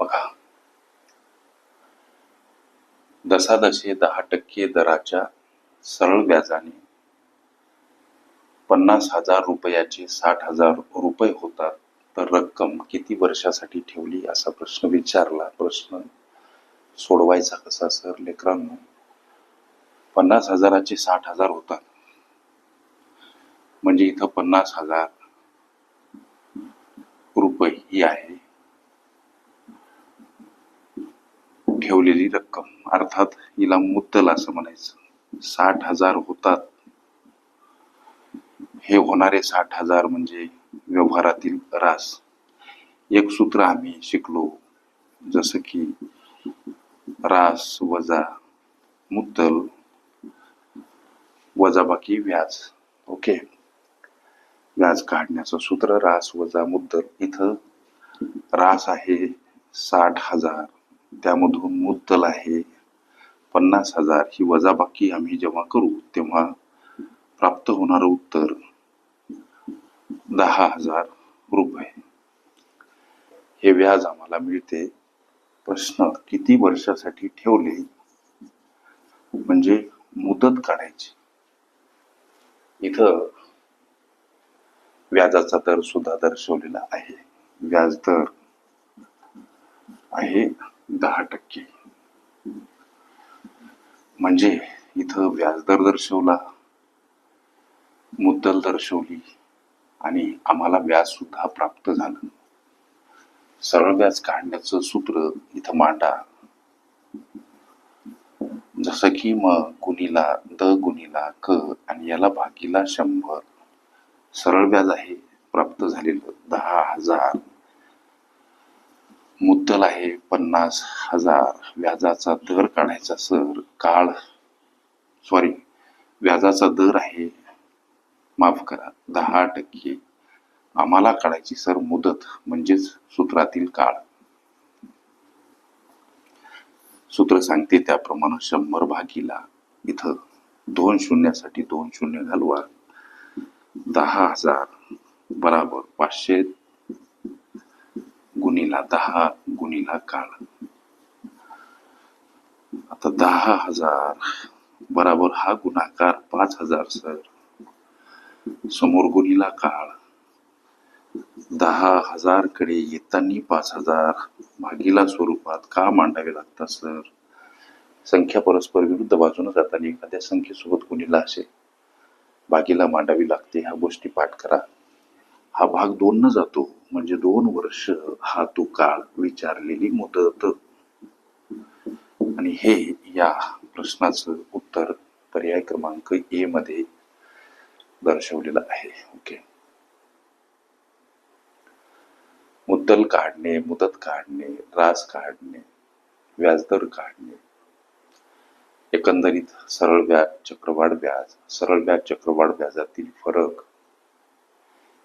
बघा. दशादशे दहा टक्के दराच्या सरळ व्याजाने पन्नास हजार रुपयाचे साठ हजार रुपये होतात. तर रक्कम किती वर्षासाठी ठेवली असा प्रश्न विचारला. प्रश्न सोडवायचा कसा सर लेकरांनो? पन्नास हजाराचे साठ हजार होतात. म्हणजे इथं पन्नास हजार रुपये ही आहे. ठेवलेली रक्कम. अर्थात हिला मुद्दल असं म्हणायचं. साठ हजार होतात. हे होणारे साठ हजार म्हणजे व्यवहारातील रास. एक सूत्र आम्ही शिकलो. जसं की रास वजा मुद्दल वजाबाकी व्याज. ओके? व्याज काढण्याचं सूत्र रास वजा मुद्दल. इथं रास आहे साठ हजार. त्यामधून मुद्दल आहे. पन्नास हजार ही वजाबाकी आम्ही जेव्हा करू तेव्हा प्राप्त होणारं उत्तर दहा हजार रुपये. हे व्याज आम्हाला मिळते. प्रश्न किती वर्षासाठी ठेवले? म्हणजे मुदत काढायची. इथं व्याजाचा दर सुद्धा दर्शवलेला आहे. व्याज दर आहे दहा टक्के. म्हणजे इथं व्याजदर दर्शवला मुद्दल दर्शवली आणि आम्हाला व्याज सुद्धा प्राप्त झालं. सरळ व्याज काढण्याचं सूत्र इथं मांडा. जसं की मग गुणीला द गुणीला क आणि याला भागीला शंभर. सरळ व्याज आहे प्राप्त झालेलं दहा हजार. मुद्दल आहे. पन्नास हजार व्याजाचा दर काढायचा सर. काळ. सॉरी व्याजाचा दर आहे. माफ करा. दहा टक्के. आम्हाला काढायची सर मुदत म्हणजेच सूत्रातील काळ. सूत्र सांगते त्याप्रमाणे शंभर भागीला इथं दोन शून्यासाठी दोन शून्य घालवा. दहा हजार बराबर पाचशे गुणीला दहा गुणीला काळ. आता दहा हजार बराबर हा गुणाकार पाच हजार सर. समोर गुणीला काळ. दहा हजारकडे येताना पाच हजार भागीला स्वरूपात का मांडावे लागतात सर? संख्या परस्पर विरुद्ध बाजूने जाताना एखाद्या संख्येसोबत गुणीला असेल. भागीला मांडावी लागते ह्या गोष्टी पाठ करा. हा भाग दोन न जातो. म्हणजे दोन वर्ष हा तो काळ विचारलेली मुदत. आणि हे या प्रश्नाचं उत्तर पर्याय क्रमांक ए मध्ये दर्शवलेलं आहे. ओके. मुद्दल काढणे मुदत काढणे रास काढणे व्याजदर काढणे. एकंदरीत सरळ व्याज चक्रवाढ व्याज सरळ व्याज चक्रवाढ व्याजातील फरक